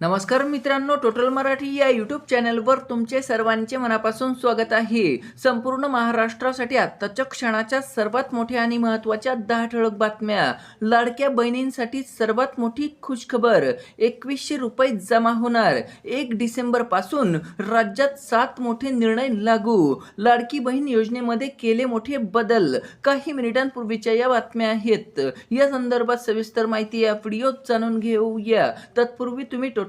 नमस्कार मित्रांनो टोटल मराठी या यूट्यूब चॅनलवर तुमचे सर्वांचे मनापासून स्वागत आहे. संपूर्ण महाराष्ट्रासाठी आत्ताच्या क्षणाच्या सर्वात मोठ्या आणि महत्त्वाच्या दहा ठळक बातम्या. लाडक्या बहिणींसाठी सर्वात मोठी खुशखबर एकवीसशे रुपये जमा होणार. एक डिसेंबरपासून राज्यात सात मोठे निर्णय लागू. लाडकी बहीण योजनेमध्ये केले मोठे बदल. काही मिनिटांपूर्वीच्या या बातम्या आहेत. या संदर्भात सविस्तर माहिती या व्हिडिओत जाणून घेऊया. तत्पूर्वी तुम्ही टोटल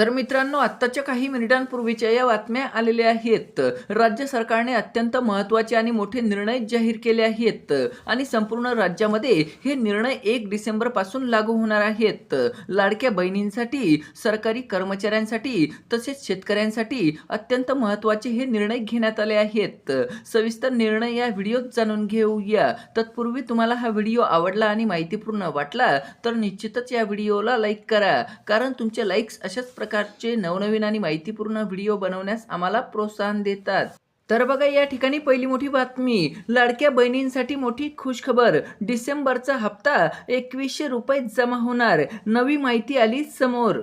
तर मित्रांनो आत्ताच्या काही मिनिटांपूर्वीच्या या बातम्या आलेल्या आहेत. राज्य सरकारने अत्यंत महत्त्वाचे आणि मोठे निर्णय जाहीर केले आहेत आणि संपूर्ण राज्यामध्ये हे निर्णय एक डिसेंबरपासून लागू होणार आहेत. लाडक्या बहिणींसाठी सरकारी कर्मचाऱ्यांसाठी तसेच शेतकऱ्यांसाठी अत्यंत महत्त्वाचे हे निर्णय घेण्यात आले आहेत. सविस्तर निर्णय या व्हिडिओत जाणून घेऊया. तत्पूर्वी तुम्हाला हा व्हिडिओ आवडला आणि माहितीपूर्ण वाटला तर निश्चितच या व्हिडिओला लाईक करा कारण तुमचे लाईक्स अशाच प्रकारचे नवनवीन आणि माहितीपूर्ण व्हिडिओ बनवण्यास आम्हाला प्रोत्साहन देतात. तर बघा या ठिकाणी पहिली मोठी बातमी. लाडक्या बहिणींसाठी मोठी खुशखबर. डिसेंबरचा हप्ता एकवीसशे रुपये जमा होणार. नवी माहिती आली समोर.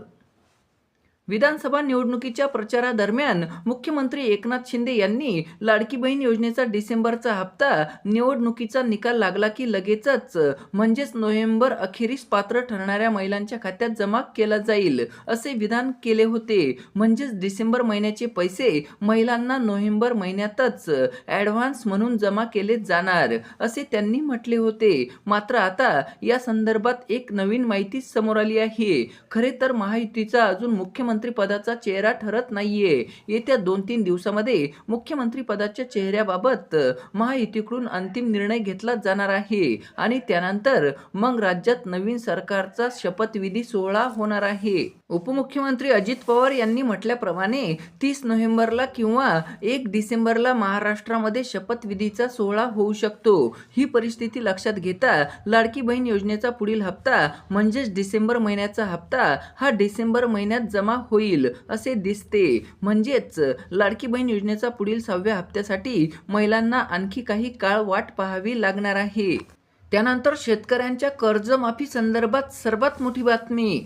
विधानसभा निवडणुकीच्या प्रचारादरम्यान मुख्यमंत्री एकनाथ शिंदे यांनी लाडकी बहीण योजनेचा डिसेंबरचा हप्ता निवडणुकीचा निकाल लागला की लगेचच म्हणजेच नोव्हेंबर अखेरीस पात्र ठरणाऱ्या महिलांच्या खात्यात जमा केला जाईल असे विधान केले होते. म्हणजेच डिसेंबर महिन्याचे पैसे महिलांना नोव्हेंबर महिन्यातच ॲडव्हान्स म्हणून जमा केले जाणार असे त्यांनी म्हटले होते. मात्र आता या संदर्भात एक नवीन माहिती समोर आली आहे. खरे तर महायुतीचा अजून मुख्यमंत्री मुख्यमंत्रीपदाचा चेहरा ठरत नाहीये. येत्या दोन तीन दिवसामध्ये मुख्यमंत्रीपदाच्या चेहऱ्याबाबत महायुतीकडून अंतिम निर्णय घेतला जाणार आहे. आणि त्यानंतर मग राज्यात नवीन सरकारचा शपथविधी सोहळा होणार आहे. उपमुख्यमंत्री अजित पवार यांनी म्हटल्याप्रमाणे तीस नोव्हेंबरला किंवा एक डिसेंबरला महाराष्ट्रामध्ये शपथविधीचा सोहळा होऊ शकतो. ही परिस्थिती लक्षात घेता लाडकी बहीण योजनेचा पुढील हप्ता म्हणजेच डिसेंबर महिन्याचा हप्ता हा डिसेंबर महिन्यात जमा होईल असे दिसते. म्हणजेच लाडकी बहीण योजनेचा पुढील सहाव्या हप्त्यासाठी महिलांना आणखी काही काळ वाट पाहावी लागणार आहे. त्यानंतर शेतकऱ्यांच्या कर्जमाफी संदर्भात सर्वात मोठी बातमी.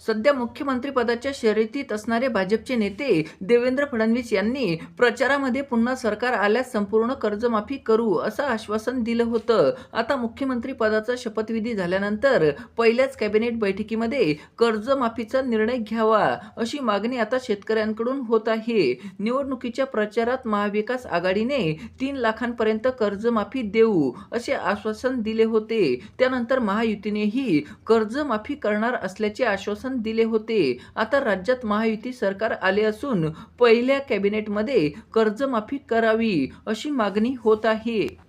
सध्या मुख्यमंत्रीपदाच्या शर्यतीत असणारे भाजपचे नेते देवेंद्र फडणवीस यांनी प्रचारामध्ये पुन्हा सरकार आल्यास संपूर्ण कर्जमाफी करू असं आश्वासन दिलं होतं. आता मुख्यमंत्रीपदाचा शपथविधी झाल्यानंतर पहिल्याच कॅबिनेट बैठकीमध्ये कर्जमाफीचा निर्णय घ्यावा अशी मागणी आता शेतकऱ्यांकडून होत आहे. निवडणुकीच्या प्रचारात महाविकास आघाडीने तीन लाखांपर्यंत कर्जमाफी देऊ असे आश्वासन दिले होते. त्यानंतर महायुतीनेही कर्जमाफी करणार असल्याचे आश्वासन दिले होते. आता राज्यात महायुती सरकार आले असून पहिल्या कॅबिनेटमध्ये कर्जमाफी करावी अशी मागणी होत आहे.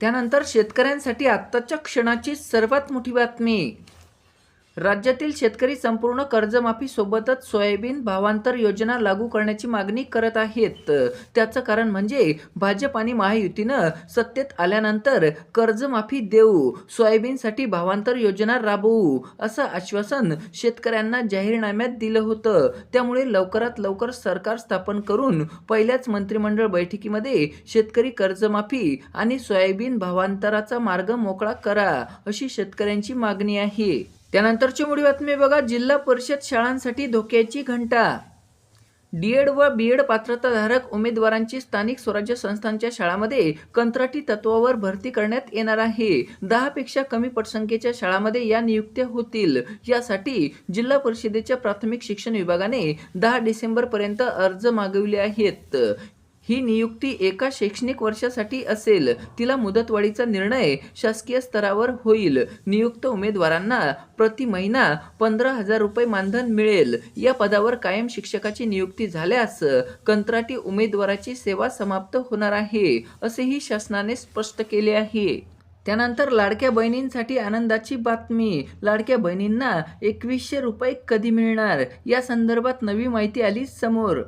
त्यानंतर शेतकऱ्यांसाठी आत्ताच्या क्षणाची सर्वात मोठी बातमी. राज्यातील शेतकरी संपूर्ण कर्जमाफीसोबतच सोयाबीन भावांतर योजना लागू करण्याची मागणी करत आहेत. त्याचं कारण म्हणजे भाजप आणि महायुतीनं सत्तेत आल्यानंतर कर्जमाफी देऊ सोयाबीनसाठी भावांतर योजना राबवू असं आश्वासन शेतकऱ्यांना जाहीरनाम्यात दिलं होतं. त्यामुळे लवकरात लवकर सरकार स्थापन करून पहिल्याच मंत्रिमंडळ बैठकीमध्ये शेतकरी कर्जमाफी आणि सोयाबीन भावांतराचा मार्ग मोकळा करा अशी शेतकऱ्यांची मागणी आहे. त्यानंतरची मोठी बातमी बघा. जिल्हा परिषद शाळांसाठी धोक्याची घंटा. डीएड व बी एड पात्रताधारक उमेदवारांची स्थानिक स्वराज्य संस्थांच्या शाळांमध्ये कंत्राटी तत्वावर भरती करण्यात येणार आहे. दहापेक्षा कमी पटसंख्येच्या शाळांमध्ये या नियुक्त्या होतील. यासाठी जिल्हा परिषदेच्या प्राथमिक शिक्षण विभागाने दहा डिसेंबरपर्यंत अर्ज मागविले आहेत. ही नियुक्ती एका शैक्षणिक वर्षासाठी असेल. तिला मुदतवाढीचा निर्णय शासकीय स्तरावर होईल. नियुक्त उमेदवारांना प्रति महिना पंधरा हजार रुपये मानधन मिळेल. या पदावर कायम शिक्षकाची नियुक्ती झाल्यास कंत्राटी उमेदवाराची सेवा समाप्त होणार आहे असेही शासनाने स्पष्ट केले आहे. त्यानंतर लाडक्या बहिणींसाठी आनंदाची बातमी. लाडक्या बहिणींना एकवीसशे रुपये कधी मिळणार? या संदर्भात नवी माहिती आली समोर.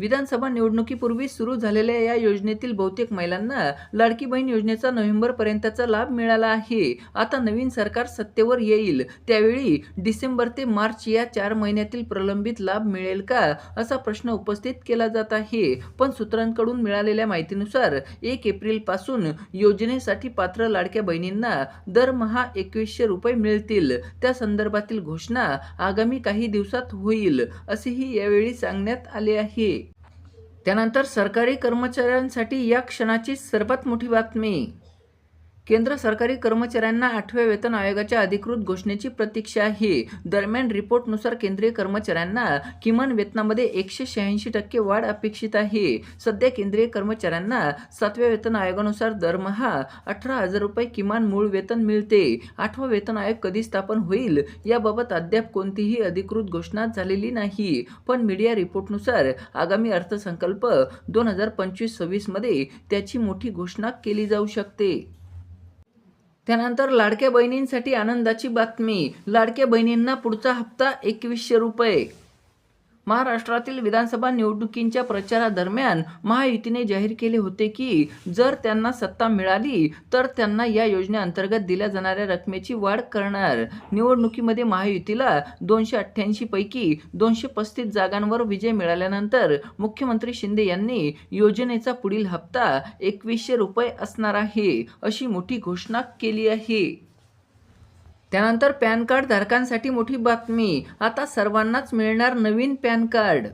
विधानसभा निवडणुकीपूर्वी सुरू झालेल्या या योजनेतील बहुतेक महिलांना लाडकी बहीण योजनेचा नोव्हेंबर पर्यंतचा लाभ मिळाला आहे. आता नवीन सरकार सत्तेवर येईल. त्यावेळी डिसेंबर ते मार्च या चार महिन्यातील प्रलंबित लाभ मिळेल का असा प्रश्न उपस्थित केला जात आहे. पण सूत्रांकडून मिळालेल्या माहितीनुसार एक एप्रिलपासून योजनेसाठी पात्र लाडक्या बहिणींना दरमहा एकवीसशे रुपये मिळतील. त्या संदर्भातील घोषणा आगामी काही दिवसात होईल असेही यावेळी सांगण्यात आले आहे. त्यानंतर सरकारी कर्मचाऱ्यांसाठी या क्षणाची सर्वात मोठी बातमी. केंद्र सरकारी कर्मचाऱ्यांना आठव्या वेतन आयोगाच्या अधिकृत घोषणेची प्रतीक्षा आहे दरम्यान रिपोर्टनुसार केंद्रीय कर्मचाऱ्यांना किमान वेतनामध्ये एकशे शहाऐंशी टक्के वाढ अपेक्षित आहे. सध्या केंद्रीय कर्मचाऱ्यांना सातव्या वेतन आयोगानुसार दरमहा अठरा हजार रुपये किमान मूळ वेतन मिळते. आठवा वेतन आयोग कधी स्थापन होईल? याबाबत अद्याप कोणतीही अधिकृत घोषणा झालेली नाही. पण मीडिया रिपोर्टनुसार आगामी अर्थसंकल्प दोन हजार पंचवीस सव्वीसमध्ये त्याची मोठी घोषणा केली जाऊ शकते. त्यानंतर लाडक्या बहिणींसाठी आनंदाची बातमी. लाडक्या बहिणींना पुढचा हप्ता एकवीसशे रुपये. महाराष्ट्रातील विधानसभा निवडणुकींच्या प्रचारादरम्यान महायुतीने जाहीर केले होते की जर त्यांना सत्ता मिळाली तर त्यांना या योजनेअंतर्गत दिल्या जाणाऱ्या रकमेची वाढ करणार. निवडणुकीमध्ये महायुतीला दोनशे अठ्ठ्याऐंशी पैकी दोनशे पस्तीस जागांवर विजय मिळाल्यानंतर मुख्यमंत्री शिंदे यांनी योजनेचा पुढील हप्ता एकवीसशे रुपये असणार आहे अशी मोठी घोषणा केली आहे. त्यानंतर पॅन कार्ड धारकांसाठी मोठी बातमी. आता सर्वांनाच मिळणार नवीन पॅन कार्ड.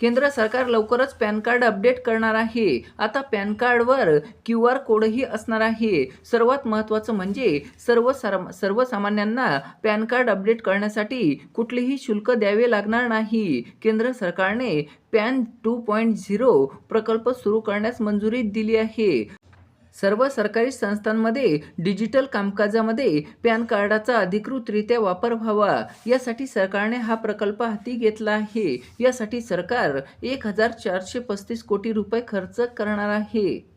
केंद्र सरकार लवकरच पॅन कार्ड अपडेट करणार आहे. आता पॅन कार्डवर क्यू आर कोडही असणार आहे. सर्वात महत्त्वाचं म्हणजे सर्व सर्व सर्वसामान्यांना पॅन कार्ड अपडेट करण्यासाठी कुठलेही शुल्क द्यावे लागणार नाही. केंद्र सरकारने पॅन टू पॉईंट झिरो प्रकल्प सुरू करण्यास मंजुरी दिली आहे. सर्व सरकारी संस्थांमध्ये डिजिटल कामकाजामध्ये पॅन कार्डाचा अधिकृतरित्या वापर व्हावा. यासाठी सरकारने हा प्रकल्प हाती घेतला आहे. यासाठी सरकार एक हजार चारशे पस्तीस कोटी रुपये खर्च करणार आहे.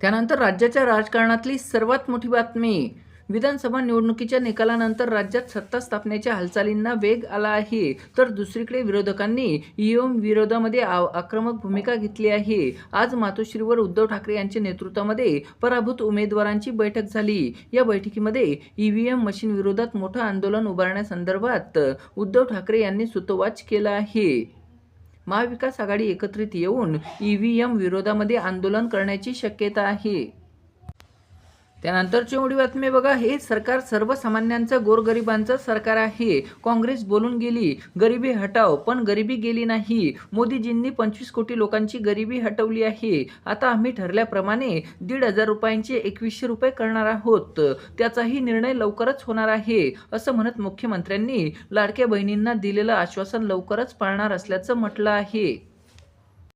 त्यानंतर राज्याच्या राजकारणातली सर्वात मोठी बातमी. विधानसभा निवडणुकीच्या निकालानंतर राज्यात सत्ता स्थापनेच्या हालचालींना वेग आला आहे. तर दुसरीकडे विरोधकांनी ईव्हीएम विरोधामध्ये आक्रमक भूमिका घेतली आहे. आज मातोश्रीवर उद्धव ठाकरे यांच्या नेतृत्वामध्ये पराभूत उमेदवारांची बैठक झाली. या बैठकीमध्ये ईव्हीएम मशीन विरोधात मोठं आंदोलन उभारण्यासंदर्भात उद्धव ठाकरे यांनी सुतोवाच केला आहे. महाविकास आघाडी एकत्रित येऊन ईव्हीएम विरोधामध्ये आंदोलन करण्याची शक्यता आहे. त्यानंतरची एवढी बातमी बघा हे सरकार सर्वसामान्यांचं गोरगरिबांचं सरकार आहे. काँग्रेस बोलून गेली गरिबी हटाव पण गरिबी गेली नाही. मोदीजींनी पंचवीस कोटी लोकांची गरिबी हटवली आहे. आता आम्ही ठरल्याप्रमाणे दीड हजार रुपयांचे एकवीसशे रुपये करणार आहोत. त्याचाही निर्णय लवकरच होणार आहे असं म्हणत मुख्यमंत्र्यांनी लाडक्या बहिणींना दिलेलं आश्वासन लवकरच पाळणार असल्याचं म्हटलं आहे.